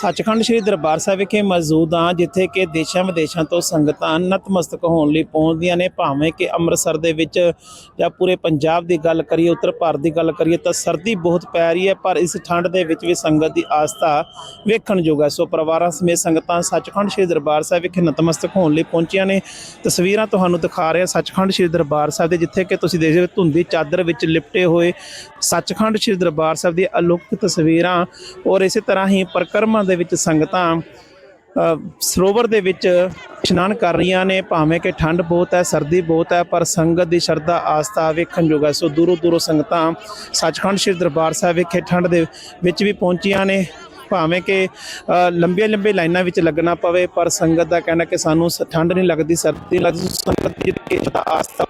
ਸੱਚਖੰਡ ਸ੍ਰੀ ਦਰਬਾਰ ਸਾਹਿਬ ਵਿਖੇ ਮੌਜੂਦ ਹਾਂ, ਜਿੱਥੇ ਕਿ ਦੇਸ਼ਾਂ ਵਿਦੇਸ਼ਾਂ ਤੋਂ ਸੰਗਤਾਂ ਨਤਮਸਤਕ ਹੋਣ ਲਈ ਪਹੁੰਚਦੀਆਂ ਨੇ। ਭਾਵੇਂ ਕਿ ਅੰਮ੍ਰਿਤਸਰ ਦੇ ਵਿੱਚ ਜਾਂ ਪੂਰੇ ਪੰਜਾਬ ਦੀ ਗੱਲ ਕਰੀਏ, ਉੱਤਰ ਭਾਰਤ ਦੀ ਗੱਲ ਕਰੀਏ, ਤਾਂ ਸਰਦੀ ਬਹੁਤ ਪੈ ਰਹੀ ਹੈ, ਪਰ ਇਸ ਠੰਡ ਦੇ ਵਿੱਚ ਵੀ ਸੰਗਤ ਦੀ ਆਸਥਾ ਵੇਖਣ ਯੋਗ ਹੈ। ਸੋ ਪਰਿਵਾਰਾਂ ਸਮੇਤ ਸੰਗਤਾਂ ਸੱਚਖੰਡ ਸ੍ਰੀ ਦਰਬਾਰ ਸਾਹਿਬ ਵਿਖੇ ਨਤਮਸਤਕ ਹੋਣ ਲਈ ਪਹੁੰਚੀਆਂ ਨੇ। ਤਸਵੀਰਾਂ ਤੁਹਾਨੂੰ ਦਿਖਾ ਰਹੇ ਹਾਂ ਸੱਚਖੰਡ ਸ੍ਰੀ ਦਰਬਾਰ ਸਾਹਿਬ ਦੇ, ਜਿੱਥੇ ਕਿ ਤੁਸੀਂ ਦੇਖ ਸਕਦੇ ਹੋ ਧੁੰਦੀ ਚਾਦਰ ਵਿੱਚ ਲਿਪਟੇ ਹੋਏ ਸੱਚਖੰਡ ਸ੍ਰੀ ਦਰਬਾਰ ਸਾਹਿਬ ਦੀ ਅਲੌਕਿਕ ਤਸਵੀਰਾਂ। ਔਰ ਇਸੇ ਤਰ੍ਹਾਂ ਹੀ ਪਰਿਕਰਮਾ ਦੇ ਵਿੱਚ ਸੰਗਤਾਂ ਸਰੋਵਰ ਦੇ ਵਿੱਚ ਇਸ਼ਨਾਨ ਕਰ ਰਹੀਆਂ ਨੇ, ਭਾਵੇਂ ਕਿ ਠੰਡ ਬਹੁਤ ਹੈ, ਸਰਦੀ ਬਹੁਤ ਹੈ, ਪਰ ਸੰਗਤ ਦੀ ਸ਼ਰਧਾ, ਆਸਥਾ ਵੇਖਣ ਯੋਗ ਹੈ। ਸੋ ਦੂਰੋਂ ਦੂਰੋਂ ਸੰਗਤਾਂ ਸੱਚਖੰਡ ਸ੍ਰੀ ਦਰਬਾਰ ਸਾਹਿਬ ਵਿਖੇ ਠੰਡ ਦੇ ਵਿੱਚ ਵੀ ਪਹੁੰਚੀਆਂ ਨੇ। ਭਾਵੇਂ ਕਿ ਲੰਬੀਆਂ ਲੰਬੀਆਂ ਲਾਈਨਾਂ ਵਿੱਚ ਲੱਗਣਾ ਪਵੇ, ਪਰ ਸੰਗਤ ਦਾ ਕਹਿਣਾ ਕਿ ਸਾਨੂੰ ਸ- ਠੰਡ ਨਹੀਂ ਲੱਗਦੀ, ਸਰਦੀ ਨਹੀਂ ਲੱਗਦੀ। ਸੋ ਸੰਗਤ ਦੀ ਆਸਥਾ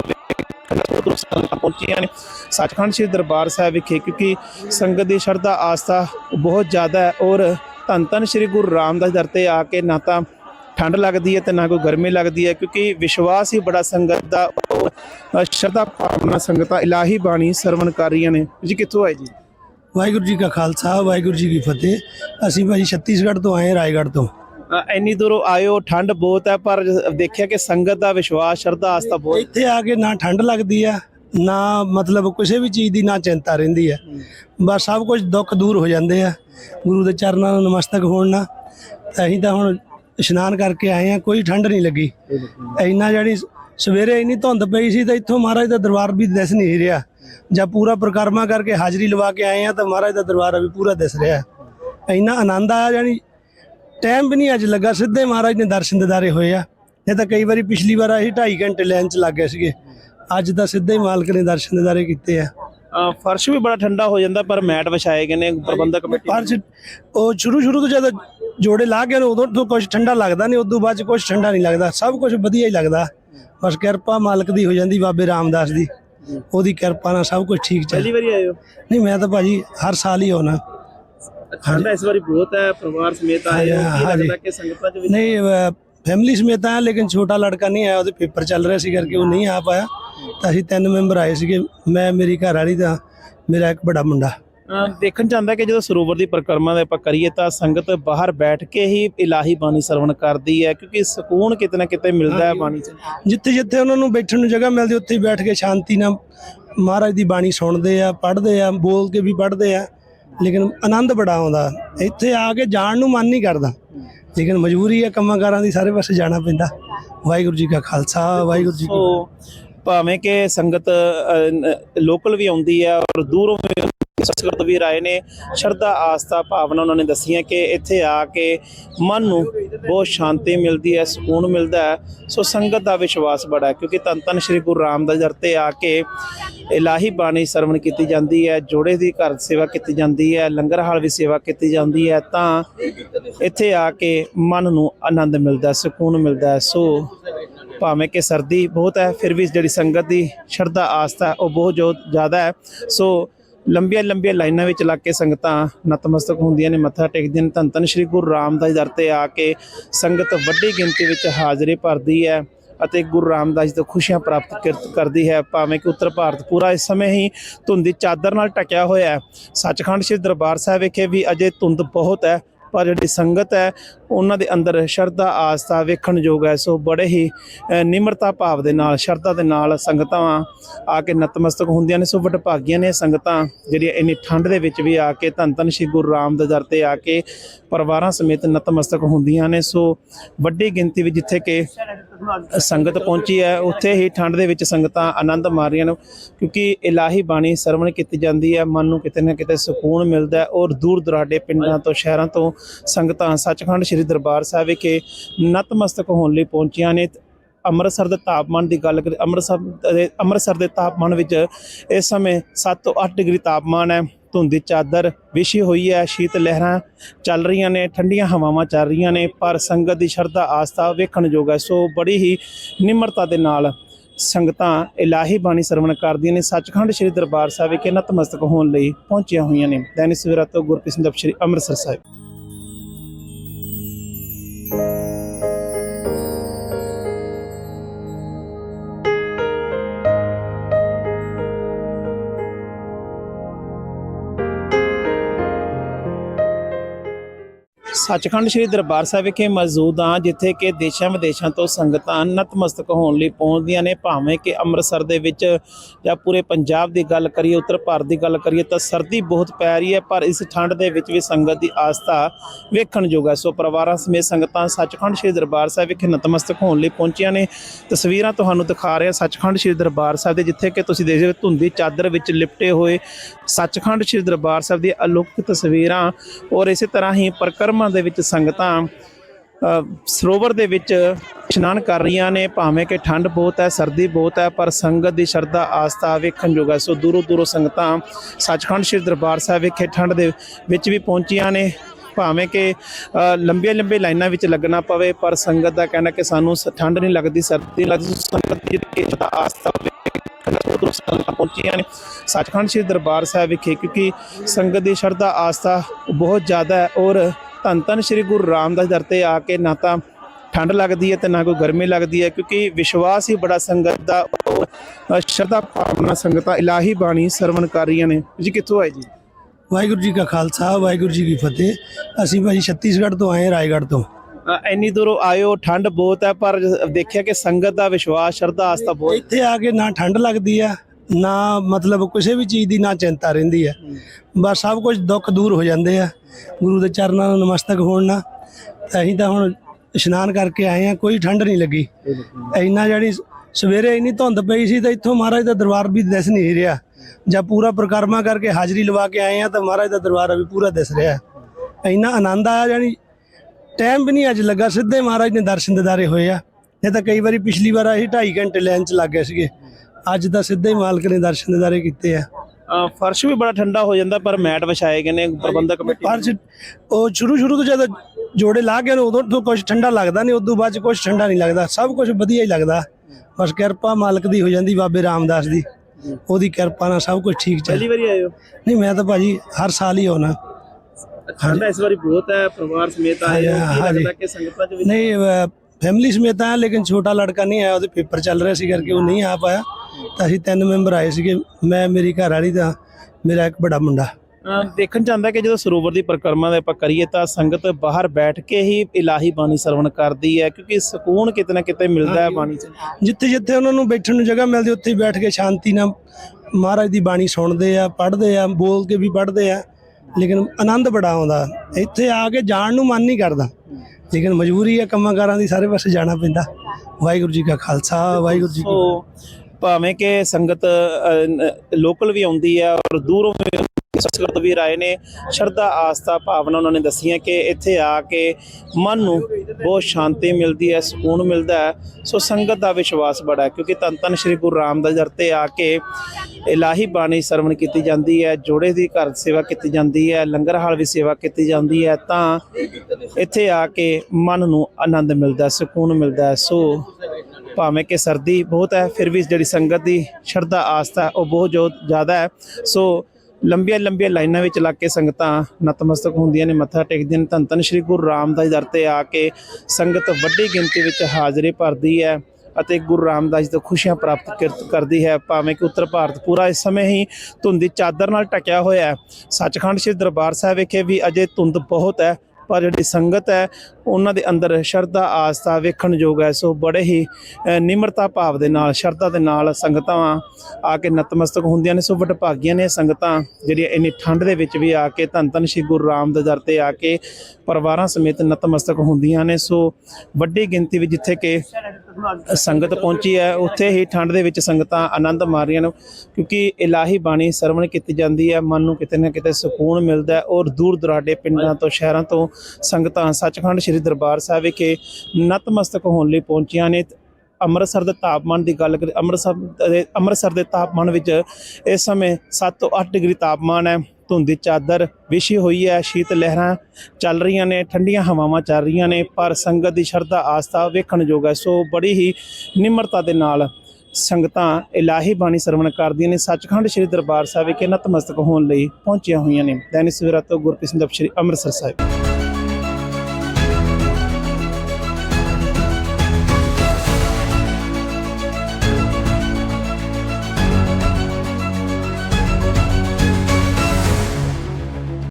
ਸੰਗਤਾਂ ਪਹੁੰਚੀਆਂ ਨੇ। ਸੱਚਖੰਡ ਸ੍ਰੀ ਦਰਬਾਰ ਸਾਹਿਬ ਵਿਖੇ ਕਿਉਂਕਿ ਸੰਗਤ ਦੀ ਸ਼ਰਧਾ ਆਸਥਾ ਬਹੁਤ ਜ਼ਿਆਦਾ ਹੈ ਔਰ ਧੰਨ ਧੰਨ ਸ੍ਰੀ ਗੁਰੂ ਰਾਮਦਾਸ ਦਰ ਤੇ ਆ ਕੇ ਨਾ ਤਾਂ ਠੰਡ ਲੱਗਦੀ ਹੈ ਤੇ ਨਾ ਕੋਈ ਗਰਮੀ ਲੱਗਦੀ ਹੈ ਕਿਉਂਕਿ ਵਿਸ਼ਵਾਸ ਹੀ ਬੜਾ ਸੰਗਤ ਦਾ ਔਰ, ਸ਼ਰਧਾ ਭਾਵਨਾ ਸੰਗਤਾਂ ਇਲਾਹੀ ਬਾਣੀ ਸਰਵਣ ਕਰ ਰਹੀਆਂ ਨੇ। ਜੀ ਕਿੱਥੋਂ ਆਏ ਜੀ? ਵਾਹਿਗੁਰੂ ਜੀ ਕਾ ਖਾਲਸਾ ਵਾਹਿਗੁਰੂ ਜੀ ਕੀ ਫਤਿਹ। ਅਸੀਂ ਭਾਜੀ ਛੱਤੀਸਗੜ੍ਹ ਤੋਂ ਆਏ ਰਾਏਗੜ੍ਹ ਤੋਂ। ਇੰਨੀ ਦੂਰੋਂ ਆਇਓ, ਠੰਡ ਬਹੁਤ ਹੈ, ਪਰ ਦੇਖਿਆ ਕਿ ਸੰਗਤ ਦਾ ਵਿਸ਼ਵਾਸ, ਸ਼ਰਧਾ ਆਸਥਾ ਬਹੁਤ ਇੱਥੇ ਆ ਕੇ ਨਾ ਠੰਡ ਲੱਗਦੀ ਆ ਨਾ ਮਤਲਬ ਕਿਸੇ ਵੀ ਚੀਜ਼ ਦੀ ਨਾ ਚਿੰਤਾ ਰਹਿੰਦੀ ਹੈ। ਬਸ ਸਭ ਕੁਝ ਦੁੱਖ ਦੂਰ ਹੋ ਜਾਂਦੇ ਆ। ਗੁਰੂ ਦੇ ਚਰਨਾਂ ਨੂੰ ਨਮਸਤਕ ਹੋਣ ਨਾਲ। ਅਸੀਂ ਤਾਂ ਹੁਣ ਇਸ਼ਨਾਨ ਕਰਕੇ ਆਏ ਆ ਕੋਈ ਠੰਡ ਨਹੀਂ ਲੱਗੀ। ਇੰਨਾ ਜਿਹੜੀ ਸਵੇਰੇ ਇੰਨੀ ਧੁੰਦ ਪਈ ਸੀ ਤਾਂ ਇੱਥੋਂ ਮਹਾਰਾਜ ਦਾ ਦਰਬਾਰ ਵੀ ਦਿਸ ਨਹੀਂ ਰਿਹਾ। ਜਾਂ ਪੂਰਾ ਪ੍ਰਕਰਮਾ ਕਰਕੇ ਹਾਜ਼ਰੀ ਲਵਾ ਕੇ ਆਏ ਆ ਤਾਂ ਮਹਾਰਾਜ ਦਾ ਦਰਬਾਰ ਵੀ ਪੂਰਾ ਦਿਸ ਰਿਹਾ। ਇੰਨਾ ਆਨੰਦ ਆਇਆ ਜਾਨੀ ਟਾਈਮ ਵੀ ਨਹੀਂ ਅੱਜ ਲੱਗਾ ਸਿੱਧੇ ਮਹਾਰਾਜ ਨੇ ਦਰਸ਼ਨ ਦਿਦਾਰੇ ਹੋਏ ਆ। ਇਹ ਤਾਂ ਕਈ ਵਾਰੀ ਪਿਛਲੀ ਵਾਰ ਅਸੀਂ 2.5 ਘੰਟੇ ਲਾਈਨ 'ਚ ਲੱਗ ਗਏ ਸੀਗੇ। ਅੱਜ ਤਾਂ ਸਿੱਧੇ ਹੀ ਮਾਲਕ ਨੇ ਦਰਸ਼ਨ ਦਿਦਾਰੇ ਕੀਤੇ ਆ। ਫਰਸ਼ ਵੀ ਬੜਾ ਠੰਡਾ ਹੋ ਜਾਂਦਾ ਪਰ ਮੈਟ ਵਿਛਾਏ ਗਏ ਨੇ ਪ੍ਰਬੰਧਕ ਕਮੇਟੀ ਜ- ਉਹ ਸ਼ੁਰੂ ਸ਼ੁਰੂ ਤੋਂ ਜਦੋਂ ਜੋੜੇ ਲਾ ਕੇ ਉਦੋਂ ਤੋਂ ਕੁਝ ਠੰਡਾ ਲੱਗਦਾ ਨਹੀਂ ਉਦੋਂ ਬਾਅਦ ਚ ਕੁਝ ਠੰਡਾ ਨਹੀਂ ਲੱਗਦਾ। ਸਭ ਕੁਝ ਵਧੀਆ ਹੀ ਲੱਗਦਾ। ਬਸ ਕਿਰਪਾ ਮਾਲਕ ਦੀ ਹੋ ਜਾਂਦੀ ਬਾਬੇ ਰਾਮਦਾਸ ਦੀ। ਉਹਦੀ ਕਿਰਪਾ ਨਾਲ ਸਭ ਕੁਝ ਠੀਕ ਚੱਲ ਪਹਿਲੀ ਵਾਰੀ ਆਇਓ ਨਹੀਂ ਮੈਂ ਤਾਂ ਭਾਜੀ ਹਰ ਸਾਲ ਹੀ ਆਉਣਾ ਇਸ ਵਾਰੀ ਬਹੁਤ ਹੈ ਪਰਿਵਾਰ ਸਮੇਤ ਆਏ ਹੋ ਕੀ ਹਾਂਜੀ। ਲੱਗਦਾ ਕਿ ਸੰਗਤਾਂ ਚ ਨਹੀਂ ਫੈਮਿਲੀ ਸਮੇਤ ਆਇਆ ਲੇਕਿਨ ਛੋਟਾ ਲੜਕਾ ਨਹੀਂ ਆਇਆ ਉਹਦੇ ਪੇਪਰ ਚੱਲ ਰਹੇ ਸੀ ਕਰਕੇ ਉਹ ਨਹੀਂ ਆ ਪਾਇਆ। ਤਾਂ ਅਸੀਂ ਤਿੰਨ ਮੈਂਬਰ ਆਏ ਸੀਗੇ ਮੈਂ ਮੇਰੀ ਘਰ ਵਾਲੀ ਦਾ ਮੇਰਾ ਇੱਕ ਵੱਡਾ ਮੁੰਡਾ। ਦੇਖਣ ਚ ਆਉਂਦਾ ਕਿ ਜਦੋਂ ਸਰੋਵਰ ਦੀ ਪਰਿਕਰਮਾ ਦੇ ਆਪਾਂ ਕਰੀਏ ਤਾਂ ਸੰਗਤ ਬਾਹਰ ਬੈਠ ਕੇ ਹੀ ਇਲਾਹੀ ਬਾਣੀ ਸਰਵਣ ਕਰਦੀ ਹੈ ਕਿਉਂਕਿ ਸਕੂਨ ਕਿਤੇ ਨਾ ਕਿਤੇ ਮਿਲਦਾ ਹੈ ਬਾਣੀ ਚ। ਜਿੱਥੇ ਜਿੱਥੇ ਉਹਨਾਂ ਨੂੰ ਬੈਠਣ ਨੂੰ ਜਗ੍ਹਾ ਮਿਲਦੀ ਉੱਥੇ ਹੀ ਬੈਠ ਕੇ ਸ਼ਾਂਤੀ ਨਾਲ ਮਹਾਰਾਜ ਦੀ ਬਾਣੀ ਸੁਣਦੇ ਆ ਪੜ੍ਹਦੇ ਆ ਬੋਲ ਕੇ ਵੀ ਪੜ੍ਹਦੇ ਆ। ਲੇਕਿਨ ਆਨੰਦ ਬੜਾ ਆਉਂਦਾ। ਇੱਥੇ ਆ ਕੇ ਜਾਣ ਨੂੰ ਮਨ ਨਹੀਂ ਕਰਦਾ। ਲੇਕਿਨ ਮਜਬੂਰੀ ਹੈ ਕੰਮਾਂ ਕਾਰਾਂ ਦੀ ਸਾਰੇ ਪਾਸੇ ਜਾਣਾ ਪੈਂਦਾ। ਵਾਹਿਗੁਰੂ ਜੀ ਕਾ ਖਾਲਸਾ, ਵਾਹਿਗੁਰੂ ਜੀ ਕੀ ਭਾਵੇਂ ਕਿ ਸੰਗਤ ਲੋਕਲ ਵੀ ਆਉਂਦੀ ਹੈ ਔਰ ਦੂਰੋਂ ਵੀ ਸੰਗਤ ਵੀ ਆਏ ਨੇ। ਸ਼ਰਧਾ, ਆਸਥਾ, ਭਾਵਨਾ ਉਹਨਾਂ ਨੇ ਦੱਸੀਆਂ ਕਿ ਇੱਥੇ ਆ ਕੇ ਮਨ ਨੂੰ ਬਹੁਤ ਸ਼ਾਂਤੀ ਮਿਲਦੀ ਹੈ, ਸਕੂਨ ਮਿਲਦਾ ਹੈ। ਸੋ ਸੰਗਤ ਦਾ ਵਿਸ਼ਵਾਸ ਬੜਾ ਕਿਉਂਕਿ ਧੰਨ ਧੰਨ ਸ੍ਰੀ ਗੁਰੂ ਰਾਮਦਾਸ ਦਰ ਤੇ ਆ ਕੇ ਇਲਾਹੀ ਬਾਣੀ ਸਰਵਣ ਕੀਤੀ ਜਾਂਦੀ ਹੈ, ਜੋੜੇ ਦੀ ਘਰ ਸੇਵਾ ਕੀਤੀ ਜਾਂਦੀ ਹੈ, ਲੰਗਰ ਹਾਲ ਵੀ ਸੇਵਾ ਕੀਤੀ ਜਾਂਦੀ ਹੈ ਤਾਂ ਇੱਥੇ ਆ ਕੇ ਮਨ ਨੂੰ ਆਨੰਦ ਮਿਲਦਾ ਸਕੂਨ ਮਿਲਦਾ ਸੋ ਭਾਵੇਂ ਕਿ ਸਰਦੀ ਬਹੁਤ ਹੈ, ਫਿਰ ਵੀ ਜਿਹੜੀ ਸੰਗਤ ਦੀ ਸ਼ਰਧਾ, ਆਸਥਾ ਉਹ ਬਹੁਤ ਜੋ ਜ਼ਿਆਦਾ ਹੈ। ਸੋ ਲੰਬੀਆਂ ਲੰਬੀਆਂ ਲਾਈਨਾਂ ਵਿੱਚ ਲੱਗ ਕੇ ਸੰਗਤਾਂ ਨਤਮਸਤਕ ਹੁੰਦੀਆਂ ਨੇ, ਮੱਥਾ ਟੇਕਦੀਆਂ ਨੇ। ਧੰਨ ਧੰਨ ਸ੍ਰੀ ਗੁਰੂ ਰਾਮਦਾਸ ਦਰ ਤੇ ਆ ਕੇ ਸੰਗਤ ਵੱਡੀ ਗਿਣਤੀ ਵਿੱਚ ਹਾਜ਼ਰੀ ਭਰਦੀ ਹੈ ਅਤੇ ਗੁਰੂ ਰਾਮਦਾਸ ਜੀ ਤੋਂ ਖੁਸ਼ੀਆਂ ਪ੍ਰਾਪਤ ਕਰ- ਕਰਦੀ ਹੈ। ਭਾਵੇਂ ਕਿ ਉੱਤਰ ਭਾਰਤ ਪੂਰਾ ਇਸ ਸਮੇਂ ਹੀ ਧੁੰਦੀ ਚਾਦਰ ਨਾਲ ਟਕਿਆ ਹੋਇਆ ਹੈ। ਸੱਚਖੰਡ ਸ੍ਰੀ ਦਰਬਾਰ ਸਾਹਿਬ ਵਿਖੇ ਵੀ ਅਜੇ ਧੁੰਦ ਬਹੁਤ ਹੈ। ਪਰ ਜਿਹੜੀ ਸੰਗਤ ਹੈ, ਉਹਨਾਂ ਦੇ ਅੰਦਰ ਸ਼ਰਧਾ ਆਸਥਾ ਵੇਖਣ ਯੋਗ ਹੈ। ਸੋ ਬੜੇ ਹੀ ਨਿਮਰਤਾ ਭਾਵ ਦੇ ਨਾਲ, ਸ਼ਰਧਾ ਦੇ ਨਾਲ ਸੰਗਤਾਂ ਆ ਕੇ ਨਤਮਸਤਕ ਹੁੰਦੀਆਂ ਨੇ। ਸੋ ਵਡਭਾਗੀਆਂ ਨੇ ਸੰਗਤਾਂ ਜਿਹੜੀਆਂ ਇੰਨੀ ਠੰਡ ਦੇ ਵਿੱਚ ਵੀ ਆ ਕੇ ਧੰਨ ਧੰਨ ਸ੍ਰੀ ਗੁਰੂ ਰਾਮਦਾਸ ਦਰ ਤੇ ਆ ਕੇ ਪਰਿਵਾਰਾਂ ਸਮੇਤ ਨਤਮਸਤਕ ਹੁੰਦੀਆਂ ਨੇ। ਸੋ ਵੱਡੀ ਗਿਣਤੀ ਵਿੱਚ ਜਿੱਥੇ ਕਿ ਸੰਗਤ ਪਹੁੰਚੀ ਹੈ। ਉੱਥੇ ਹੀ ਠੰਡ ਦੇ ਵਿੱਚ ਸੰਗਤਾਂ ਆਨੰਦ ਮਾਰ ਰਹੀਆਂ ਨੇ, ਕਿਉਂਕਿ ਇਲਾਹੀ ਬਾਣੀ ਸਰਵਣ ਕੀਤੀ ਜਾਂਦੀ ਹੈ। ਮਨ ਨੂੰ ਕਿਤੇ ਨਾ ਕਿਤੇ ਸਕੂਨ ਮਿਲਦਾ ਹੈ ਔਰ ਦੂਰ ਦੁਰਾਡੇ ਪਿੰਡਾਂ ਤੋਂ, ਸ਼ਹਿਰਾਂ ਤੋਂ ਸੰਗਤਾਂ ਸੱਚਖੰਡ ਸ੍ਰੀ ਦਰਬਾਰ ਸਾਹਿਬ ਵਿਖੇ ਨਤਮਸਤਕ ਹੋਣ ਲਈ ਪਹੁੰਚੀਆਂ ਨੇ। ਅੰਮ੍ਰਿਤਸਰ ਦੇ ਤਾਪਮਾਨ ਦੀ ਗੱਲ ਕਰੀਏ, ਅੰਮ੍ਰਿਤਸਰ ਦੇ ਅੰਮ੍ਰਿਤਸਰ ਦੇ ਤਾਪਮਾਨ ਵਿੱਚ ਇਸ ਸਮੇਂ 7 ਤੋਂ 8 ਡਿਗਰੀ ਤਾਪਮਾਨ ਹੈ। ਧੁੰਦੀ ਚਾਦਰ ਵਿਛੀ ਹੋਈ ਹੈ। ਸ਼ੀਤ ਲਹਿਰਾਂ ਚੱਲ ਰਹੀਆਂ ਨੇ, ਠੰਡੀਆਂ ਹਵਾਵਾਂ ਚੱਲ ਰਹੀਆਂ ਨੇ, ਪਰ ਸੰਗਤ ਦੀ ਸ਼ਰਧਾ ਆਸਥਾ ਵੇਖਣ ਯੋਗ ਹੈ। ਸੋ ਬੜੀ ਹੀ ਨਿਮਰਤਾ ਦੇ ਨਾਲ ਸੰਗਤਾਂ ਇਲਾਹੀ ਬਾਣੀ ਸਰਵਣ ਕਰਦੀਆਂ ਨੇ। ਸੱਚਖੰਡ ਸ੍ਰੀ ਦਰਬਾਰ ਸਾਹਿਬ ਵਿਖੇ ਨਤਮਸਤਕ ਹੋਣ ਲਈ ਪਹੁੰਚੀਆਂ ਹੋਈਆਂ ਨੇ। ਦੈਨਿਕ ਸਵੇਰਾ ਤੋਂ ਗੁਰਪ੍ਰੀਤ ਸਿੰਘ ਸ੍ਰੀ ਅੰਮ੍ਰਿਤਸਰ ਸਾਹਿਬ। ਸੱਚਖੰਡ ਸ੍ਰੀ ਦਰਬਾਰ ਸਾਹਿਬ ਵਿਖੇ ਮੌਜੂਦ ਹਾਂ, ਜਿੱਥੇ ਕਿ ਦੇਸ਼ਾਂ ਵਿਦੇਸ਼ਾਂ ਤੋਂ ਸੰਗਤਾਂ ਨਤਮਸਤਕ ਹੋਣ ਲਈ ਪਹੁੰਚਦੀਆਂ ਨੇ। ਭਾਵੇਂ ਕਿ ਅੰਮ੍ਰਿਤਸਰ ਦੇ ਵਿੱਚ ਜਾਂ ਪੂਰੇ ਪੰਜਾਬ ਦੀ ਗੱਲ ਕਰੀਏ, ਉੱਤਰ ਭਾਰਤ ਦੀ ਗੱਲ ਕਰੀਏ, ਤਾਂ ਸਰਦੀ ਬਹੁਤ ਪੈ ਰਹੀ ਹੈ, ਪਰ ਇਸ ਠੰਡ ਦੇ ਵਿੱਚ ਵੀ ਸੰਗਤ ਦੀ ਆਸਥਾ ਵੇਖਣ ਯੋਗ ਹੈ। ਸੋ ਪਰਿਵਾਰਾਂ ਸਮੇਤ ਸੰਗਤਾਂ ਸੱਚਖੰਡ ਸ੍ਰੀ ਦਰਬਾਰ ਸਾਹਿਬ ਵਿਖੇ ਨਤਮਸਤਕ ਹੋਣ ਲਈ ਪਹੁੰਚੀਆਂ ਨੇ। ਤਸਵੀਰਾਂ ਤੁਹਾਨੂੰ ਦਿਖਾ ਰਿਹਾ ਸੱਚਖੰਡ ਸ੍ਰੀ ਦਰਬਾਰ ਸਾਹਿਬ ਦੇ, ਜਿੱਥੇ ਕਿ ਤੁਸੀਂ ਦੇਖ ਸਕਦੇ ਹੋ ਧੁੰਦੀ ਚਾਦਰ ਵਿੱਚ ਲਿਪਟੇ ਹੋਏ ਸੱਚਖੰਡ ਸ੍ਰੀ ਦਰਬਾਰ ਸਾਹਿਬ ਦੀ ਅਲੌਕਿਕ ਤਸਵੀਰਾਂ। ਔਰ ਇਸੇ ਤਰ੍ਹਾਂ ਹੀ ਪਰਿਕਰਮਾ ਦੇ ਵਿੱਚ ਸੰਗਤਾਂ ਸਰੋਵਰ ਦੇ ਵਿੱਚ ਇਸ਼ਨਾਨ ਕਰ ਰਹੀਆਂ ਨੇ, ਭਾਵੇਂ ਕਿ ਠੰਡ ਬਹੁਤ ਹੈ, ਸਰਦੀ ਬਹੁਤ ਹੈ, ਪਰ ਸੰਗਤ ਦੀ ਸ਼ਰਧਾ, ਆਸਥਾ ਵੇਖਣਯੋਗ ਹੈ। ਸੋ ਦੂਰੋਂ ਦੂਰੋਂ ਸੰਗਤਾਂ ਸੱਚਖੰਡ ਸ੍ਰੀ ਦਰਬਾਰ ਸਾਹਿਬ ਵਿਖੇ ਠੰਡ ਦੇ ਵਿੱਚ ਵੀ ਪਹੁੰਚੀਆਂ ਨੇ। ਭਾਵੇਂ ਕਿ ਲੰਬੀਆਂ ਲੰਬੀਆਂ ਲਾਈਨਾਂ ਵਿੱਚ ਲੱਗਣਾ ਪਵੇ, ਪਰ ਸੰਗਤ ਦਾ ਕਹਿਣਾ ਕਿ ਸਾਨੂੰ ਸ- ਠੰਡ ਨਹੀਂ ਲੱਗਦੀ, ਸਰਦੀ ਲੱਗਦੀ, ਸੰਗਤ ਦੀ ਆਸਥਾ ਸ਼ਰਧਾ ਆਸਥਾ ਉਧਰ ਸੰਗਤਾਂ ਪਹੁੰਚੀਆਂ ਨੇ। ਸੱਚਖੰਡ ਸ੍ਰੀ ਦਰਬਾਰ ਸਾਹਿਬ ਵਿਖੇ ਕਿਉਂਕਿ ਸੰਗਤ ਦੀ ਸ਼ਰਧਾ ਆਸਥਾ ਬਹੁਤ ਜ਼ਿਆਦਾ ਹੈ ਔਰ ਧੰਨ ਧੰਨ ਸ੍ਰੀ ਗੁਰੂ ਰਾਮਦਾਸ ਦਰ ਤੇ ਆ ਕੇ ਨਾ ਤਾਂ ਠੰਡ ਲੱਗਦੀ ਹੈ ਤੇ ਨਾ ਕੋਈ ਗਰਮੀ ਲੱਗਦੀ ਹੈ ਕਿਉਂਕਿ ਵਿਸ਼ਵਾਸ ਹੀ ਬੜਾ ਸੰਗਤ ਦਾ ਔਰ, ਸ਼ਰਧਾ ਭਾਵਨਾ ਸੰਗਤਾਂ ਇਲਾਹੀ ਬਾਣੀ ਸਰਵਣ ਕਰ ਰਹੀਆਂ ਨੇ। ਜੀ ਕਿੱਥੋਂ ਆਏ ਜੀ? ਵਾਹਿਗੁਰੂ ਜੀ ਕਾ ਖਾਲਸਾ ਵਾਹਿਗੁਰੂ ਜੀ ਕੀ ਫਤਿਹ। ਅਸੀਂ ਭਾਜੀ ਛੱਤੀਸਗੜ੍ਹ ਤੋਂ ਆਏ ਰਾਏਗੜ੍ਹ ਤੋਂ। ਇੰਨੀ ਦੂਰੋਂ ਆਇਓ, ਠੰਡ ਬਹੁਤ ਹੈ, ਪਰ ਦੇਖਿਆ ਕਿ ਸੰਗਤ ਦਾ ਵਿਸ਼ਵਾਸ, ਸ਼ਰਧਾ, ਆਸਥਾ ਬਹੁਤ ਇੱਥੇ ਆ ਕੇ ਨਾ ਠੰਡ ਲੱਗਦੀ ਆ ਨਾ ਮਤਲਬ ਕਿਸੇ ਵੀ ਚੀਜ਼ ਦੀ ਨਾ ਚਿੰਤਾ ਰਹਿੰਦੀ ਆ ਬਸ ਸਭ ਕੁਝ ਦੁੱਖ ਦੂਰ ਹੋ ਜਾਂਦੇ ਆ। ਗੁਰੂ ਦੇ ਚਰਨਾਂ ਨੂੰ ਨਮਸਤਕ ਹੋਣ ਨਾਲ। ਅਸੀਂ ਤਾਂ ਹੁਣ ਇਸ਼ਨਾਨ ਕਰਕੇ ਆਏ ਆ ਕੋਈ ਠੰਡ ਨਹੀਂ ਲੱਗੀ। ਇੰਨਾ ਜਿਹੜੀ ਸਵੇਰੇ ਇੰਨੀ ਧੁੰਦ ਪਈ ਸੀ ਤਾਂ ਇੱਥੋਂ ਮਹਾਰਾਜ ਦਾ ਦਰਬਾਰ ਵੀ ਦਿਸ ਨਹੀਂ ਰਿਹਾ। ਜਾਂ ਪੂਰਾ ਪ੍ਰਕਰਮਾ ਕਰਕੇ ਹਾਜ਼ਰੀ ਲਵਾ ਕੇ ਆਏ ਆ ਤਾਂ ਮਹਾਰਾਜ ਦਾ ਦਰਬਾਰ ਵੀ ਪੂਰਾ ਦਿਸ ਰਿਹਾ। ਇੰਨਾ ਆਨੰਦ ਆਇਆ ਜਾਨੀ ਟਾਈਮ ਵੀ ਨਹੀਂ ਅੱਜ ਲੱਗਾ ਸਿੱਧੇ ਮਹਾਰਾਜ ਨੇ ਦਰਸ਼ਨ ਦਿਦਾਰੇ ਹੋਏ ਆ। ਇਹ ਤਾਂ ਕਈ ਵਾਰੀ ਪਿਛਲੀ ਵਾਰ ਅਸੀਂ 2.5 ਘੰਟੇ ਲਾਈਨ 'ਚ ਲੱਗ ਗਏ ਸੀਗੇ। ਅੱਜ ਤਾਂ ਸਿੱਧੇ ਹੀ ਮਾਲਕ ਨੇ ਦਰਸ਼ਨ ਦਿਦਾਰੇ ਕੀਤੇ ਆ। ਫਰਸ਼ ਵੀ ਬੜਾ ਠੰਡਾ ਹੋ ਜਾਂਦਾ ਪਰ ਮੈਟ ਵਿਛਾਏ ਗਏ ਨੇ ਪ੍ਰਬੰਧਕ ਕਮੇਟੀ ਜ- ਉਹ ਸ਼ੁਰੂ ਸ਼ੁਰੂ ਤੋਂ ਜਦੋਂ ਜੋੜੇ ਲਾ ਕੇ ਉਦੋਂ ਤੋਂ ਕੁਝ ਠੰਡਾ ਲੱਗਦਾ ਨਹੀਂ ਉਦੋਂ ਬਾਅਦ ਕੁਝ ਠੰਡਾ ਨਹੀਂ ਲੱਗਦਾ। ਸਭ ਕੁਝ ਵਧੀਆ ਹੀ ਲੱਗਦਾ। ਬਸ ਕਿਰਪਾ ਮਾਲਕ ਦੀ ਹੋ ਜਾਂਦੀ ਬਾਬੇ ਰਾਮਦਾਸ ਦੀ। ਉਹਦੀ ਕਿਰਪਾ ਨਾਲ ਸਭ ਕੁਝ ਠੀਕ ਚੱਲ ਪਹਿਲੀ ਵਾਰੀ ਆਏ ਹੋ? ਨਹੀਂ ਮੈਂ ਤਾਂ ਭਾਜੀ ਹਰ ਸਾਲ ਹੀ ਆਉਣਾ ਠੰਡ ਇਸ ਵਾਰੀ ਬਹੁਤ ਹੈ ਪਰਿਵਾਰ ਸਮੇਤ ਆਏ ਹੋ ਕੀ ਹਾਂਜੀ। ਲੱਗਦਾ ਕਿ ਸੰਗਤਾਂ ਚ ਵੀ ਨਹੀਂ ਫੈਮਿਲੀ ਸਮੇਤ ਆਇਆ ਲੇਕਿਨ ਛੋਟਾ ਲੜਕਾ ਨਹੀਂ ਆਇਆ ਉਹਦੇ ਪੇਪਰ ਚੱਲ ਰਹੇ ਸੀ ਕਰਕੇ ਉਹ ਨਹੀਂ ਆ ਪਾਇਆ। ਤਾਂ ਅਸੀਂ ਤਿੰਨ ਮੈਂਬਰ ਆਏ ਸੀਗੇ ਮੈਂ ਮੇਰੀ ਘਰ ਵਾਲੀ ਦਾ ਮੇਰਾ ਇੱਕ ਵੱਡਾ ਮੁੰਡਾ। ਦੇਖਣ ਚ ਆਉਂਦਾ ਕਿ ਜਦੋਂ ਸਰੋਵਰ ਦੀ ਪਰਿਕਰਮਾ ਦੇ ਆਪਾਂ ਕਰੀਏ ਤਾਂ ਸੰਗਤ ਬਾਹਰ ਬੈਠ ਕੇ ਹੀ ਇਲਾਹੀ ਬਾਣੀ ਸਰਵਣ ਕਰਦੀ ਹੈ ਕਿਉਂਕਿ ਸਕੂਨ ਕਿਤੇ ਨਾ ਕਿਤੇ ਮਿਲਦਾ ਹੈ ਬਾਣੀ ਚ। ਜਿੱਥੇ ਜਿੱਥੇ ਉਹਨਾਂ ਨੂੰ ਬੈਠਣ ਨੂੰ ਜਗ੍ਹਾ ਮਿਲਦੀ ਉੱਥੇ ਹੀ ਬੈਠ ਕੇ ਸ਼ਾਂਤੀ ਨਾਲ ਮਹਾਰਾਜ ਦੀ ਬਾਣੀ ਸੁਣਦੇ ਆ ਪੜ੍ਹਦੇ ਆ ਬੋਲ ਕੇ ਵੀ ਪੜ੍ਹਦੇ ਆ। ਲੇਕਿਨ ਆਨੰਦ ਬੜਾ ਆਉਂਦਾ। ਇੱਥੇ ਆ ਕੇ ਜਾਣ ਨੂੰ ਮਨ ਨਹੀਂ ਕਰਦਾ। ਲੇਕਿਨ ਮਜਬੂਰੀ ਹੈ ਕੰਮਾਂ ਕਾਰਾਂ ਦੀ ਸਾਰੇ ਪਾਸੇ ਜਾਣਾ ਪੈਂਦਾ। ਵਾਹਿਗੁਰੂ ਜੀ ਕਾ ਖਾਲਸਾ, ਵਾਹਿਗੁਰੂ ਜੀ ਕੀ ਭਾਵੇਂ ਕਿ ਸੰਗਤ ਲੋਕਲ ਵੀ ਆਉਂਦੀ ਹੈ ਔਰ ਦੂਰੋਂ ਵੀ ਸੰਸਕ੍ਰਿਤ ਵੀਰ ਆਏ ਨੇ ਸ਼ਰਧਾ, ਆਸਥਾ, ਭਾਵਨਾ ਉਹਨਾਂ ਨੇ ਦੱਸੀਆਂ ਕਿ ਇੱਥੇ ਆ ਕੇ ਮਨ ਨੂੰ ਬਹੁਤ ਸ਼ਾਂਤੀ ਮਿਲਦੀ ਹੈ, ਸਕੂਨ ਮਿਲਦਾ ਹੈ। ਸੋ ਸੰਗਤ ਦਾ ਵਿਸ਼ਵਾਸ ਬੜਾ ਹੈ ਕਿਉਂਕਿ ਧੰਨ ਧੰਨ ਸ੍ਰੀ ਗੁਰੂ ਰਾਮਦਾਸ ਦਰ ਤੇ ਆ ਕੇ ਇਲਾਹੀ ਬਾਣੀ ਸਰਵਣ ਕੀਤੀ ਜਾਂਦੀ ਹੈ, ਜੋੜੇ ਦੀ ਘਰ ਸੇਵਾ ਕੀਤੀ ਜਾਂਦੀ ਹੈ, ਲੰਗਰ ਹਾਲ ਵੀ ਸੇਵਾ ਕੀਤੀ ਜਾਂਦੀ ਹੈ ਤਾਂ ਇੱਥੇ ਆ ਕੇ ਮਨ ਨੂੰ ਆਨੰਦ ਮਿਲਦਾ ਸਕੂਨ ਮਿਲਦਾ ਸੋ ਭਾਵੇਂ ਕਿ ਸਰਦੀ ਬਹੁਤ ਹੈ, ਫਿਰ ਵੀ ਜਿਹੜੀ ਸੰਗਤ ਦੀ ਸ਼ਰਧਾ, ਆਸਥਾ ਉਹ ਬਹੁਤ ਜੋ ਜ਼ਿਆਦਾ ਹੈ। ਸੋ ਲੰਬੀਆਂ ਲੰਬੀਆਂ ਲਾਈਨਾਂ ਵਿੱਚ ਲੱਗ ਕੇ ਸੰਗਤਾਂ ਨਤਮਸਤਕ ਹੁੰਦੀਆਂ ਨੇ, ਮੱਥਾ ਟੇਕਦੀਆਂ ਨੇ। ਧੰਨ ਧੰਨ ਸ੍ਰੀ ਗੁਰੂ ਰਾਮਦਾਸ ਦਰ ਤੇ ਆ ਕੇ ਸੰਗਤ ਵੱਡੀ ਗਿਣਤੀ ਵਿੱਚ ਹਾਜ਼ਰੀ ਭਰਦੀ ਹੈ ਅਤੇ ਗੁਰੂ ਰਾਮਦਾਸ ਜੀ ਤੋਂ ਖੁਸ਼ੀਆਂ ਪ੍ਰਾਪਤ ਕਰ- ਕਰਦੀ ਹੈ। ਭਾਵੇਂ ਕਿ ਉੱਤਰ ਭਾਰਤ ਪੂਰਾ ਇਸ ਸਮੇਂ ਹੀ ਧੁੰਦੀ ਚਾਦਰ ਨਾਲ ਟਕਿਆ ਹੋਇਆ ਹੈ। ਸੱਚਖੰਡ ਸ੍ਰੀ ਦਰਬਾਰ ਸਾਹਿਬ ਵਿਖੇ ਵੀ ਅਜੇ ਧੁੰਦ ਬਹੁਤ ਹੈ। ਪਰ ਜਿਹੜੀ ਸੰਗਤ ਹੈ, ਉਹਨਾਂ ਦੇ ਅੰਦਰ ਸ਼ਰਧਾ ਆਸਥਾ ਵੇਖਣ ਯੋਗ ਹੈ। ਸੋ ਬੜੇ ਹੀ ਨਿਮਰਤਾ ਭਾਵ ਦੇ ਨਾਲ, ਸ਼ਰਧਾ ਦੇ ਨਾਲ ਸੰਗਤਾਂ ਆ ਕੇ ਨਤਮਸਤਕ ਹੁੰਦੀਆਂ ਨੇ। ਸੋ ਵਡਭਾਗੀਆਂ ਨੇ ਸੰਗਤਾਂ ਜਿਹੜੀਆਂ ਇੰਨੀ ਠੰਡ ਦੇ ਵਿੱਚ ਵੀ ਆ ਕੇ ਧੰਨ ਧੰਨ ਸ੍ਰੀ ਗੁਰੂ ਰਾਮ ਦੇ ਦਰ ਤੇ ਆ ਕੇ ਪਰਿਵਾਰਾਂ ਸਮੇਤ ਨਤਮਸਤਕ ਹੁੰਦੀਆਂ ਨੇ। ਸੋ ਵੱਡੀ ਗਿਣਤੀ ਵਿੱਚ ਜਿੱਥੇ ਕਿ ਸੰਗਤ ਪਹੁੰਚੀ ਹੈ, ਉੱਥੇ ਹੀ ਠੰਡ ਦੇ ਵਿੱਚ ਸੰਗਤਾਂ ਆਨੰਦ ਮਾਰ ਰਹੀਆਂ ਨੇ। ਕਿਉਂਕਿ ਇਲਾਹੀ ਬਾਣੀ ਸਰਵਣ ਕੀਤੀ ਜਾਂਦੀ ਹੈ, ਮਨ ਨੂੰ ਕਿਤੇ ਨਾ ਕਿਤੇ ਸਕੂਨ ਮਿਲਦਾ ਔਰ ਦੂਰ ਦੁਰਾਡੇ ਪਿੰਡਾਂ ਤੋਂ, ਸ਼ਹਿਰਾਂ ਤੋਂ ਸੰਗਤਾਂ ਸੱਚਖੰਡ ਸ੍ਰੀ ਦਰਬਾਰ ਸਾਹਿਬ ਵਿਖੇ ਨਤਮਸਤਕ ਹੋਣ ਲਈ ਪਹੁੰਚੀਆਂ ਨੇ। ਅੰਮ੍ਰਿਤਸਰ ਦੇ ਤਾਪਮਾਨ ਦੀ ਗੱਲ ਕਰੀਏ, ਅੰਮ੍ਰਿਤਸਰ ਦੇ ਅੰਮ੍ਰਿਤਸਰ ਦੇ ਤਾਪਮਾਨ ਵਿੱਚ ਇਸ ਸਮੇਂ 7 ਤੋਂ 8 ਡਿਗਰੀ ਤਾਪਮਾਨ ਹੈ। ਧੁੰਦੀ ਚਾਦਰ ਵਿਛੀ ਹੋਈ ਹੈ, ਸ਼ੀਤ ਲਹਿਰਾਂ ਚੱਲ ਰਹੀਆਂ ਨੇ, ਠੰਡੀਆਂ ਹਵਾਵਾਂ ਚੱਲ ਰਹੀਆਂ ਨੇ, ਪਰ ਸੰਗਤ ਦੀ ਸ਼ਰਧਾ ਆਸਥਾ ਵੇਖਣ ਯੋਗ ਹੈ। ਸੋ ਬੜੀ ਹੀ ਨਿਮਰਤਾ ਦੇ ਨਾਲ ਸੰਗਤਾਂ ਇਲਾਹੀ ਬਾਣੀ ਸਰਵਣ ਕਰਦੀਆਂ ਨੇ। ਸੱਚਖੰਡ ਸ੍ਰੀ ਦਰਬਾਰ ਸਾਹਿਬ ਵਿਖੇ ਨਤਮਸਤਕ ਹੋਣ ਲਈ ਪਹੁੰਚੀਆਂ ਹੋਈਆਂ ਨੇ। ਦੈਨਿਕ ਸਵੇਰਾ ਤੋਂ ਗੁਰਪ੍ਰੀਤ ਸਿੰਘ ਦਫਸ਼ਰੀ ਅੰਮ੍ਰਿਤਸਰ ਸਾਹਿਬ।